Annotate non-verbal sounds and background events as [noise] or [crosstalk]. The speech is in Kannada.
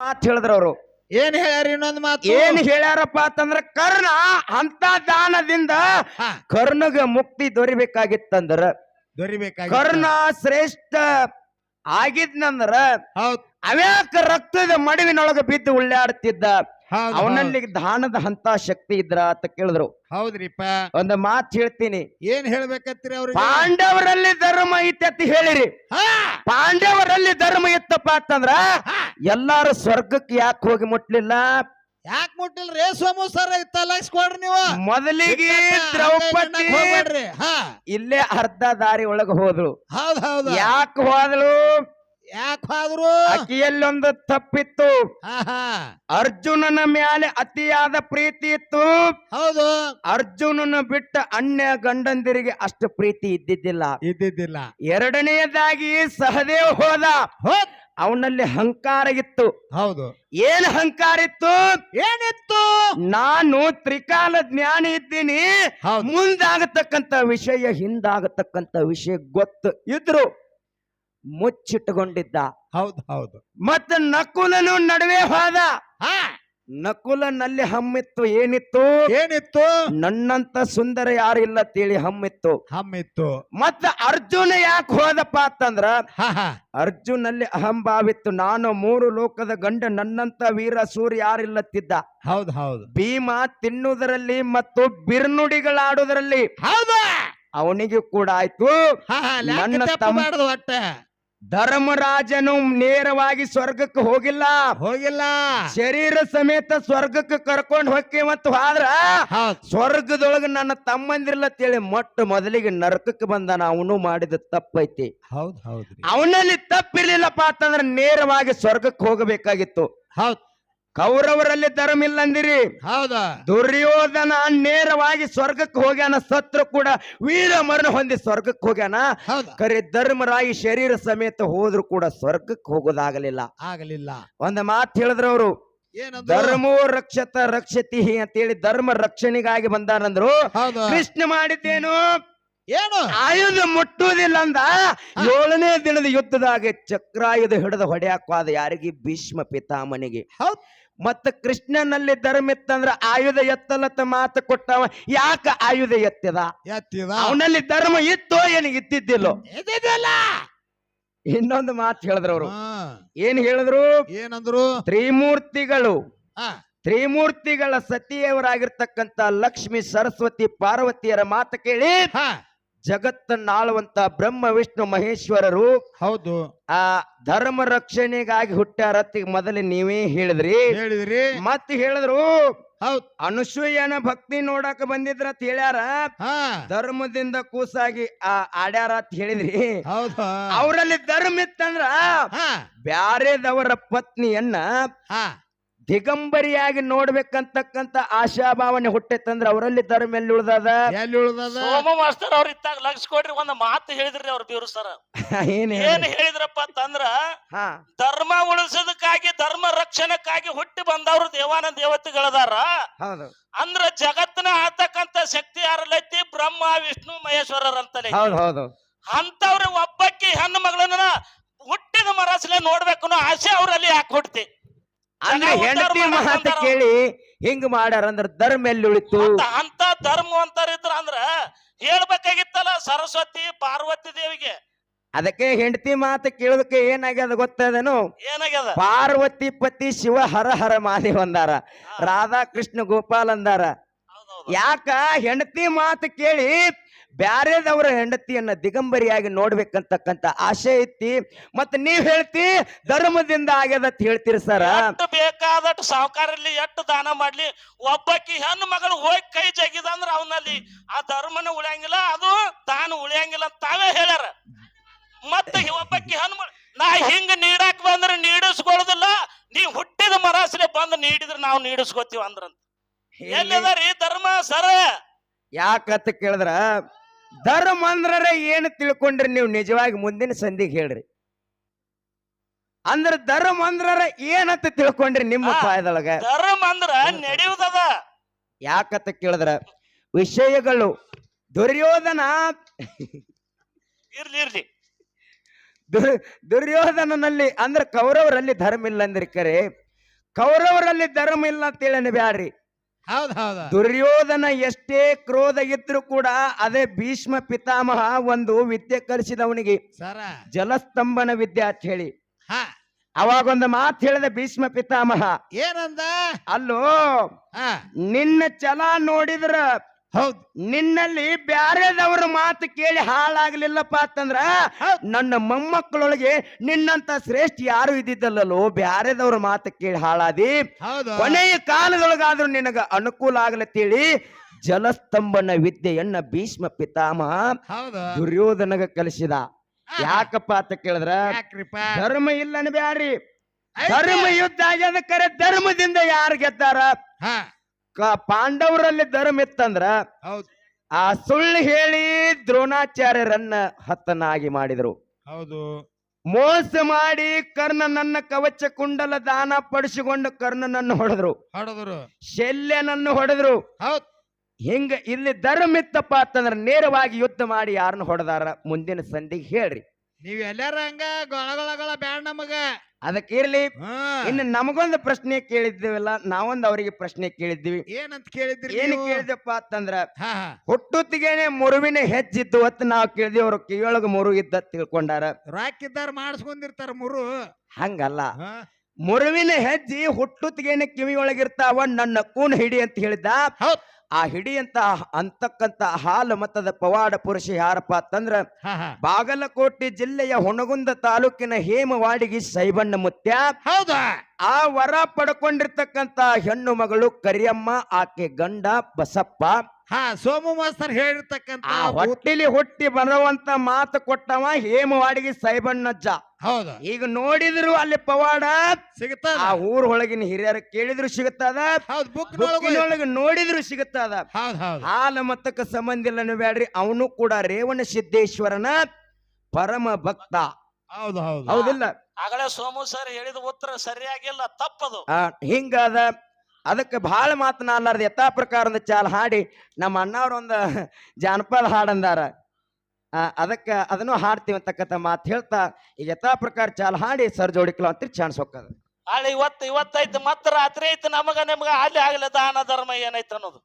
ಮಾತು ಹೇಳಿದ್ರ ಅವರು. ಏನ್ ಹೇಳ್ಯಾರ ಇನ್ನೊಂದು ಮಾತು? ಏನ್ ಹೇಳ್ಯಾರಪ್ಪ ಅಂತಂದ್ರ ಕರ್ಣ ಅಂತ ದಾನದಿಂದ ಕರ್ಣಗ ಮುಕ್ತಿ ದೊರಿಬೇಕಾಗಿತ್ತಂದ್ರ. ದೊರಿಬೇಕಾಗಿ ಕರ್ಣ ಶ್ರೇಷ್ಠ ಆಗಿದ್ನಂದ್ರ ಹೌದ್. ಅವ್ಯಾಕ ರಕ್ತದ ಮಡುವಿನೊಳಗ ಬಿದ್ದು ಉಳ್ಳಾಡ್ತಿದ್ದ. ಅವನಲ್ಲಿ ದಾನದ ಅಂತ ಶಕ್ತಿ ಇದ್ರ ಅಂತ ಕೇಳಿದ್ರು. ಹೌದ್ರಿಪ್ಪ. ಒಂದು ಮಾತು ಹೇಳ್ತೀನಿ. ಏನ್ ಹೇಳ್ಬೇಕತ್ರಿ ಅವ್ರು ಪಾಂಡವರಲ್ಲಿ ಧರ್ಮ ಐತಿ ಅಂತ ಹೇಳಿರಿ. ಪಾಂಡವರಲ್ಲಿ ಧರ್ಮ ಇತ್ತಪ್ಪ ಅಂತಂದ್ರ. ಎಲ್ಲಾರು ಸ್ವರ್ಗಕ್ಕೆ ಯಾಕೆ ಹೋಗಿ ಮುಟ್ಲಿಲ್ಲ? ಯಾಕೆ ಮುಟ್ಟಿಲ್ರಿ ಸೋಮು ಸರ್ ತಲಾಯಿಸ್ಕೊಡ್ರಿ ನೀವು. ಮೊದಲಿಗೆ ದ್ರೌಪದಿ ಹೋಗ್ಬೇಡ್ರಿ. ಹಾ. ಇಲ್ಲೇ ಅರ್ಧ ದಾರಿ ಒಳಗ ಹೋದ್ರು. ಹೌದ್ ಹೌದು. ಯಾಕೆ ಹೋದಳು ಯಾಕ್ ಹೋದ್ರು? ಅಕ್ಕಿಯಲ್ಲೊಂದು ತಪ್ಪಿತ್ತು. ಹಾ ಹಾ. ಅರ್ಜುನನ ಮೇಲೆ ಅತಿಯಾದ ಪ್ರೀತಿ ಇತ್ತು. ಹೌದು. ಅರ್ಜುನನ ಬಿಟ್ಟ ಅನ್ಯ ಗಂಡಂದಿರಿಗೆ ಅಷ್ಟು ಪ್ರೀತಿ ಇದ್ದಿದ್ದಿಲ್ಲ. ಇದ್ದಿದ್ದಿಲ್ಲ. ಎರಡನೆಯದಾಗಿ ಸಹದೇವ್ ಹೋದ. ಹೋದ್. ಅವನಲ್ಲಿ ಹಂಕಾರ ಇತ್ತು. ಹೌದು. ಏನ್ ಹಂಕಾರ ಇತ್ತು? ಏನಿತ್ತು? ನಾನು ತ್ರಿಕಾಲ ಜ್ಞಾನಿ ಇದ್ದೀನಿ. ಮುಂದಾಗತಕ್ಕಂತ ವಿಷಯ ಹಿಂದಾಗತಕ್ಕಂತ ವಿಷಯ ಗೊತ್ತು ಇದ್ರು. ಮುಚ್ಚಿಟ್ಟುಕೊಂಡಿದ್ದ. ಹೌದು ಹೌದು. ಮತ್ತೆ ನಕುಲನು ನಡುವೆ ಹೋದ. ನಕುಲನಲ್ಲಿ ಹಮ್ಮಿತ್ತು ಏನಿತ್ತು? ಏನಿತ್ತು? ನನ್ನಂತ ಸುಂದರ ಯಾರಿಲ್ಲ ತಿಳಿ ಹಮ್ಮಿತ್ತು. ಹಮ್ಮಿತ್ತು. ಮತ್ತ ಅರ್ಜುನ ಯಾಕೆ ಹೋದಪ್ಪ ಅಂತಂದ್ರ ಅರ್ಜುನಲ್ಲಿ ಅಹಂಭಾವಿತ್ತು. ನಾನು ಮೂರು ಲೋಕದ ಗಂಡ ನನ್ನಂತ ವೀರ ಸೂರ್ಯ ಯಾರಿಲ್ಲತ್ತಿದ್ದ ಹೌದು ಹೌದು. ಭೀಮ ತಿನ್ನುವುದರಲ್ಲಿ ಮತ್ತು ಬಿರ್ನುಡಿಗಳಾಡುವುದರಲ್ಲಿ ಹೌದಾ? ಅವನಿಗೂ ಕೂಡ ಆಯ್ತು. ನನ್ನ ತಮ್ಮ- ಧರ್ಮರಾಜನು ನೇರವಾಗಿ ಸ್ವರ್ಗಕ್ಕೆ ಹೋಗಿಲ್ಲ. ಹೋಗಿಲ್ಲ. ಶರೀರ ಸಮೇತ ಸ್ವರ್ಗಕ್ಕೆ ಕರ್ಕೊಂಡು ಹೋಗಿ ಮತ್ತು ಸ್ವರ್ಗದೊಳಗೆ ನನ್ನ ಸ್ವರ್ಗದೊಳಗ ನನ್ನ ತಿಳಿ ಮೊಟ್ಟ ಮೊದಲಿಗೆ ನರಕಕ್ಕೆ ಬಂದ ಅವನು ಮಾಡಿದ ತಪ್ಪೈತಿ. ಹೌದ್ ಹೌದು ಅವನಲ್ಲಿ ತಪ್ಪಿರ್ಲಿಲ್ಲಪ್ಪ ಅಂತಂದ್ರೆ ನೇರವಾಗಿ ಸ್ವರ್ಗಕ್ಕೆ ಹೋಗಬೇಕಾಗಿತ್ತು. ಹೌದ್. ಕೌರವರಲ್ಲಿ ಧರ್ಮ ಇಲ್ಲ ಅಂದಿರಿ ಹೌದಾ? ದುರ್ಯೋಧನ ನೇರವಾಗಿ ಸ್ವರ್ಗಕ್ಕೆ ಹೋಗ್ಯಾನ ಸತ್ರು ಕೂಡ ವೀರ ಮರಣ ಹೊಂದಿ ಸ್ವರ್ಗಕ್ಕೆ ಹೋಗ್ಯಾನ. ಕರಿ ಧರ್ಮರಾಯಿ ಶರೀರ ಸಮೇತ ಹೋದ್ರು ಕೂಡ ಸ್ವರ್ಗಕ್ಕೆ ಹೋಗೋದಾಗಲಿಲ್ಲ. ಆಗಲಿಲ್ಲ. ಒಂದ್ ಮಾತು ಹೇಳಿದ್ರು ಅವರು. ಏನಂದ್ರು? ಧರ್ಮೋ ರಕ್ಷತ ರಕ್ಷತಿ ಅಂತೇಳಿ ಧರ್ಮ ರಕ್ಷಣೆಗಾಗಿ ಬಂದಾರಂದ್ರು. ಕೃಷ್ಣ ಮಾಡಿದ್ದೇನು? ಏನು? ಆಯುಧ ಮುಟ್ಟುವುದಿಲ್ಲ ಅಂದ ಏಳನೇ ದಿನದ ಯುದ್ಧದಾಗ ಚಕ್ರಾಯುಧ ಹಿಡಿದು ಹೊಡೆಯಾಕಾದ ಯಾರಿಗೆ? ಭೀಷ್ಮ ಪಿತಾಮನಿಗೆ. ಮತ್ತ ಕೃಷ್ಣನಲ್ಲಿ ಧರ್ಮ ಇತ್ತಂದ್ರ ಆಯುಧ ಎತ್ತಲತ್ತ ಮಾತು ಕೊಟ್ಟವ. ಯಾಕ ಆಯುಧ ಎತ್ತದ? ಎತ್ತಿದ? ಅವನಲ್ಲಿ ಧರ್ಮ ಇತ್ತೋ ಏನ್ ಇತ್ತಿದ್ದಿಲ್ಲ? ಇದ್ದಿದ್ದಲ್ಲ. ಇನ್ನೊಂದು ಮಾತು ಹೇಳಿದ್ರು ಅವರು. ಏನ್ ಹೇಳಿದ್ರು? ಏನಂದ್ರು? ತ್ರಿಮೂರ್ತಿಗಳು. ತ್ರಿಮೂರ್ತಿಗಳ ಸತಿಯವರಾಗಿರ್ತಕ್ಕಂತ ಲಕ್ಷ್ಮಿ ಸರಸ್ವತಿ ಪಾರ್ವತಿಯರ ಮಾತು ಕೇಳಿ. ಹಾ ಜಗತ್ತನ್ನಾಳುವಂತ ಬ್ರಹ್ಮ ವಿಷ್ಣು ಮಹೇಶ್ವರರು ಹೌದು. ಆ ಧರ್ಮ ರಕ್ಷಣೆಗಾಗಿ ಹುಟ್ಟಾರ ಅಂತ ಈಗ ಮೊದಲೇ ನೀವೇ ಹೇಳಿದ್ರಿ. ಹೇಳಿದ್ರಿ. ಮತ್ತೆ ಹೇಳಿದ್ರು ಹೌದ್. ಅನುಸೂಯನ ಭಕ್ತಿ ನೋಡಕ್ ಬಂದಿದ್ರ ಅಂತ ಹೇಳ್ಯಾರ. ಧರ್ಮದಿಂದ ಕೂಸಾಗಿ ಆ ಆಡ್ಯಾರ ಅಂತ ಹೇಳಿದ್ರಿ. ಹೌದು. ಅವರಲ್ಲಿ ಧರ್ಮ ಇತ್ತಂದ್ರ ಬ್ಯಾರೇದವರ ಪತ್ನಿಯನ್ನ ಹಾ. ದಿಗಂಬರಿಯಾಗಿ ನೋಡ್ಬೇಕಂತಕ್ಕಂತ ಆಶಾಭಾವನೆ ಹುಟ್ಟೈತಂದ್ರ ಅವರಲ್ಲಿ ಧರ್ಮ ಎಲ್ಲಿ ಉಳ್ದದ? ಎಲ್ಲಿ ಉಳ್ದದ? ಸೋಮ ಮಾಸ್ತರ್ ಅವ್ರ ಇತ್ತಾಗ ಲಗ್ಸ್ಕೊಡ್ರಿ ಒಂದ್ ಮಾತು ಹೇಳಿದ್ರಿ ಅವ್ರ ಬೀರು ಸರ್. [laughs] ಏನ್ ಏನ್ ಹೇಳಿ ಹೇಳಿದ್ರಪ್ಪ ಅಂತಂದ್ರ ಹಾ. ಧರ್ಮ ಉಳಿಸೋದಕ್ಕಾಗಿ ಧರ್ಮ ರಕ್ಷಣಕ್ಕಾಗಿ ಹುಟ್ಟಿ ಬಂದವ್ರು ದೇವಾನ ದೇವತೆಗಳದಾರ. ಹೌದು. ಅಂದ್ರ ಜಗತ್ತಿನ ಆತಕ್ಕಂತ ಶಕ್ತಿ ಯಾರಲ್ಲೈತಿ? ಬ್ರಹ್ಮ ವಿಷ್ಣು ಮಹೇಶ್ವರರ್ ಅಂತಲೇ. ಹೌದು ಹೌದು. ಅಂತವ್ರ ಒಬ್ಬಕ್ಕಿ ಹೆಣ್ಣು ಮಗಳನ್ನ ಹುಟ್ಟಿದ ಮರಸಲೆ ನೋಡ್ಬೇಕು ಅನ್ನೋ ಆಸೆ ಅವ್ರಲ್ಲಿ ಯಾಕೆ ಹುಟ್ಟಿ ಅಂದ್ರೆ ಹೆಂಡತಿ ಮಾತು ಕೇಳಿ ಹಿಂಗ್ ಮಾಡ್ಯಾರ ಅಂದ್ರ ಧರ್ಮ ಎಲ್ಲಿ ಉಳಿತು ಅಂತ ಧರ್ಮ ಅಂತಾರಿದ್ರ ಅಂದ್ರ ಹೇಳ್ಬೇಕಾಗಿತ್ತಲ್ಲ ಸರಸ್ವತಿ ಪಾರ್ವತಿ ದೇವಿಗೆ. ಅದಕ್ಕೆ ಹೆಂಡತಿ ಮಾತು ಕೇಳೋದಕ್ಕೆ ಏನಾಗ್ಯದ ಗೊತ್ತದೇನು? ಏನಾಗ್ಯದ? ಪಾರ್ವತಿ ಪತಿ ಶಿವ ಹರ ಹರ ಮಾದೇವ್ ಅಂದಾರ ರಾಧಾ ಕೃಷ್ಣ ಗೋಪಾಲ್ ಅಂದಾರ. ಯಾಕ ಹೆಂಡತಿ ಮಾತು ಕೇಳಿ ಬ್ಯಾರೆದವರ ಹೆಂಡತಿಯನ್ನ ದಿಗಂಬರಿಯಾಗಿ ನೋಡ್ಬೇಕಂತಕ್ಕಂತ ಆಸೆ ಐತಿ. ಮತ್ತ ನೀವ್ ಹೇಳ್ತಿ ಧರ್ಮದಿಂದ ಆಗ್ಯದ ಅಂತ ಹೇಳ್ತೀರಿ ಸರ್. ಎಷ್ಟು ಬೇಕಾದಷ್ಟು ಸಾವುಕಾರಲ್ಲಿ ಎಷ್ಟು ದಾನ ಮಾಡ್ಲಿ ಒಬ್ಬಕ್ಕಿ ಹೆಣ್ಣು ಮಗಳು ಹೋಗಿ ಕೈ ಜಗಿದ ಅಂದ್ರ ಅವನಲ್ಲಿ ಆ ಧರ್ಮನ ಉಳಿಯಂಗಿಲ್ಲ ಅದು ತಾನು ಉಳಿಯಂಗಿಲ್ಲ ಅಂತ ತಾವೇ ಹೇಳ್ಯಾರ. ಮತ್ತೆ ಒಬ್ಬಕ್ಕಿ ಹೆಣ್ಣು ಮಗಳು ನಾ ಹಿಂಗ ನೀಡಾಕ್ ಬಂದ್ರೆ ನೀಡಿಸ್ಕೊಳ್ಳೋದಿಲ್ಲ ನೀ ಹುಟ್ಟಿದ ಮರಾಸಲೆ ಬಂದು ನೀಡಿದ್ರೆ ನಾವು ನೀಡಿಸ್ಕೋತೀವಿ ಅಂದ್ರಂತ ಎಲ್ಲಿದಾರಿ ಧರ್ಮ ಸರ? ಯಾಕಂತ ಕೇಳಿದ್ರ ಧರ್ಮ ಅಂದ್ರ ಏನು ತಿಳ್ಕೊಂಡ್ರಿ ನೀವು ನಿಜವಾಗಿ ಮುಂದಿನ ಸಂಧಿಗೆ ಹೇಳ್ರಿ. ಅಂದ್ರ ಧರ್ಮ ಅಂದ್ರ ಏನಂತ ತಿಳ್ಕೊಂಡ್ರಿ ನಿಮ್ಮ ಕಾಯ್ದೊಳಗ ಧರ್ಮ ಅಂದ್ರ ನಡೆಯುವುದದ. ಯಾಕತ್ತ ಕೇಳಿದ್ರ ವಿಷಯಗಳು ದುರ್ಯೋಧನ ಇರ್ಲಿ ಇರ್ಲಿ. ದುರ್ ದುರ್ಯೋಧನನಲ್ಲಿ ಅಂದ್ರೆ ಕೌರವರಲ್ಲಿ ಧರ್ಮ ಇಲ್ಲ ಅಂದ್ರಿ ಕರೆ ಕೌರವರಲ್ಲಿ ಧರ್ಮ ಇಲ್ಲ ಅಂತೇಳಿ ಬ್ಯಾಡ್ರಿ ಹೌದ್ ಹೌದ. ದುರ್ಯೋಧನ ಎಷ್ಟೇ ಕ್ರೋಧ ಇದ್ರು ಕೂಡ ಅದೇ ಭೀಷ್ಮ ಪಿತಾಮಹ ಒಂದು ವಿದ್ಯೆ ಕಲಿಸಿದವನಿಗೆ. ಸರ. ಜಲಸ್ತಂಭನ ವಿದ್ಯೆ ಅಂತ ಹೇಳಿ. ಹಾ. ಅವಾಗೊಂದು ಮಾತು ಹೇಳಿದ ಭೀಷ್ಮ ಪಿತಾಮಹ. ಏನಂದ? ಅಲ್ಲೋ ನಿನ್ನ ಛಲ ನೋಡಿದ್ರ ಹೌದ್. ನಿನ್ನಲ್ಲಿ ಬ್ಯಾರೆದವ್ರ ಮಾತು ಕೇಳಿ ಹಾಳಾಗ್ಲಿಲ್ಲಪ್ಪ ಅಂತಂದ್ರ. ನನ್ನ ಮೊಮ್ಮಕ್ಕಳೊಳಗೆ ನಿನ್ನಂತ ಶ್ರೇಷ್ಠ ಯಾರು ಇದ್ದಿದ್ದಲ್ಲೋ ಬ್ಯಾರೆದವ್ರ ಮಾತು ಕೇಳಿ ಹಾಳಾದಿ. ಕೊನೆಯ ಕಾಲದೊಳಗಾದ್ರೂ ನಿನಗ ಅನುಕೂಲ ಆಗ್ಲತ್ತೇಳಿ ಜಲಸ್ತಂಭನ ವಿದ್ಯೆಯನ್ನ ಭೀಷ್ಮ ಪಿತಾಮಹ ದುರ್ಯೋಧನಗ ಕಲಿಸಿದ. ಯಾಕಪ್ಪ ಅಂತ ಕೇಳಿದ್ರ? ಧರ್ಮ ಇಲ್ಲನ ಬ್ಯಾರಿ ಧರ್ಮ ಯುದ್ಧ ಆಗ್ಯದ ಕರೆ ಧರ್ಮದಿಂದ ಯಾರು ಗೆದ್ದಾರ? ಪಾಂಡವರಲ್ಲಿ ಧರ್ಮ ಇತ್ತಂದ್ರ ಹೌದ್. ಆ ಸುಳ್ಳು ಹೇಳಿ ದ್ರೋಣಾಚಾರ್ಯರನ್ನ ಹತ್ತನಾಗಿ ಮಾಡಿದ್ರು. ಹೌದು. ಮೋಸ ಮಾಡಿ ಕರ್ಣನನ್ನ ಕವಚ ಕುಂಡಲ ದಾನ ಪಡಿಸಿಕೊಂಡು ಕರ್ಣನನ್ನು ಹೊಡೆದ್ರು. ಹೊಡೆದ್ರು. ಶಲ್ಯನನ್ನು ಹೊಡೆದ್ರು. ಹೌದ್. ಹಿಂಗ ಇಲ್ಲಿ ಧರ್ಮ ಇತ್ತಪ್ಪ ಅಂತಂದ್ರ ನೇರವಾಗಿ ಯುದ್ಧ ಮಾಡಿ ಯಾರನ್ನ ಹೊಡೆದಾರ ಮುಂದಿನ ಸಂಧಿಗೆ ಹೇಳ್ರಿ. ನೀವ್ ಎಲ್ಲಾರ ಹಂಗ ಗೊಳಗೊಳಗೊಳ ಗೊಳ ಗೊಳ ಬ್ಯಾಡ ನಮಗ. ಅದಕ್ಕೆ ಇರ್ಲಿ. ಇನ್ನು ನಮಗೊಂದು ಪ್ರಶ್ನೆ ಕೇಳಿದ್ದೀವಲ್ಲ ನಾವೊಂದು ಅವರಿಗೆ ಪ್ರಶ್ನೆ ಕೇಳಿದ್ದೀವಿ. ಏನಂತ ಕೇಳಿದ್ರಿ ಏನ್ ನೀವು? ಕೇಳಿದಪ್ಪ ಅಂತಂದ್ರ ಹಾ ಹಾ. ಹುಟ್ಟುತ್ತಿಗೆನೆ ಮುರುವಿನ ಹೆಚ್ಚಿತ್ತು ಹೊತ್ತು ನಾವು ಕೇಳಿದ್ವಿ ಅವ್ರ ಕಿವಿಯೊಳಗ ಮುರು ಇದ್ದ ತಿಳ್ಕೊಂಡಾರ. ರಾಕಿದ್ದಾರ ಮಾಡಿಸ್ಕೊಂಡಿರ್ತಾರ ಮುರು. ಹಂಗಲ್ಲ. ಹಾ. ಮುರುವಿನ ಹೆಜ್ಜಿ ಹುಟ್ಟುತ್ತಿಗೆನೆ ಕಿವಿಯೊಳಗಿರ್ತಾವ ನನ್ನ ಕೂನ್ ಹಿಡಿ ಅಂತ ಹೇಳಿದ್ದ. ಹೌದ್. ಆ ಹಿಡಿಯಂತ ಅಂತಕ್ಕಂತ ಹಾಲು ಮತದ ಪವಾಡ ಪುರುಷ ಯಾರಪ್ಪ ಅಂತಂದ್ರ ಬಾಗಲಕೋಟೆ ಜಿಲ್ಲೆಯ ಹುಣಗುಂದ ತಾಲೂಕಿನ ಹೇಮವಾಡಿಗಿ ಸೈಬಣ್ಣ ಮುತ್ಯ. ಹೌದಾ? ಆ ವರ ಪಡ್ಕೊಂಡಿರ್ತಕ್ಕಂತ ಹೆಣ್ಣು ಮಗಳು ಕರಿಯಮ್ಮ ಆಕೆ ಗಂಡ ಬಸಪ್ಪ. ಹಾ ಸೋಮು ಮಾಸ್ತರ್ ಹೇಳಿರ್ತಕ್ಕಂತ ಹೊಟ್ಟಿಲಿ ಹುಟ್ಟಿ ಬರುವಂತ ಮಾತು ಕೊಟ್ಟವ ಹೇಮವಾಡಿಗಿ ಸೈಬಣ್ಣಜ್ಜ ಹೌದು. ಈಗ ನೋಡಿದ್ರು ಅಲ್ಲಿ ಪವಾಡ ಸಿಗುತ್ತ ಆ ಊರ್ ಒಳಗಿನ ಹಿರಿಯರು ಕೇಳಿದ್ರು ಸಿಗುತ್ತದ ಹೌದು ಬುಕ್ಕಿನೊಳಗೆ ನೋಡಿದ್ರು ಸಿಗುತ್ತದ. ಹೌದ್ ಹೌದ್. ಹಾಲ ಮತ್ತಕ್ಕ ಸಂಬಂಧ ಇಲ್ಲ ಬೇಡ್ರಿ ಅವನು ಕೂಡ ರೇವಣ ಸಿದ್ದೇಶ್ವರನ ಪರಮ ಭಕ್ತ. ಹೌದು ಹೌದು. ಹೌದಿಲ್ಲ? ಆಗಲೇ ಸೋಮು ಸರ್ ಹೇಳಿದ ಉತ್ತರ ಸರಿಯಾಗಿಲ್ಲ ತಪ್ಪದು. ಹಿಂಗಾದ ಅದಕ್ಕೆ ಬಹಳ ಮಾತನಾಡಲಾರ್ದ ಯಥಾ ಪ್ರಕಾರದ ಚಾಲ ಹಾಡಿ ನಮ್ಮ ಅಣ್ಣವ್ರೊಂದು ಜಾನಪದ ಹಾಡಂದಾರ. ಅದಕ್ಕೆ ಅದನ್ನು ಹಾಡ್ತೀವಿ ಅಂತಕ್ಕಂಥ ಮಾತು ಹೇಳ್ತಾ, ಈಗ ಯಥಾ ಪ್ರಕಾರ ಚಾಲ್ ಹಾಡಿ ಸರ್ ಜೋಡಿಕ್ಲ ಅಂತ ಚಾನ್ಸ್ ಹೋಗ್ತದೆ. ಅಲ್ಲಿ ಇವತ್ತು, ಇವತ್ತೈತಿ ಮತ್ತೆ ರಾತ್ರಿ ಐತಿ, ನಮಗ ನಿಮ್ಗ ಅಲ್ಲಿ ಆಗ್ಲಿ ದಾನ ಧರ್ಮ ಏನೈತೆ ಅನ್ನೋದು.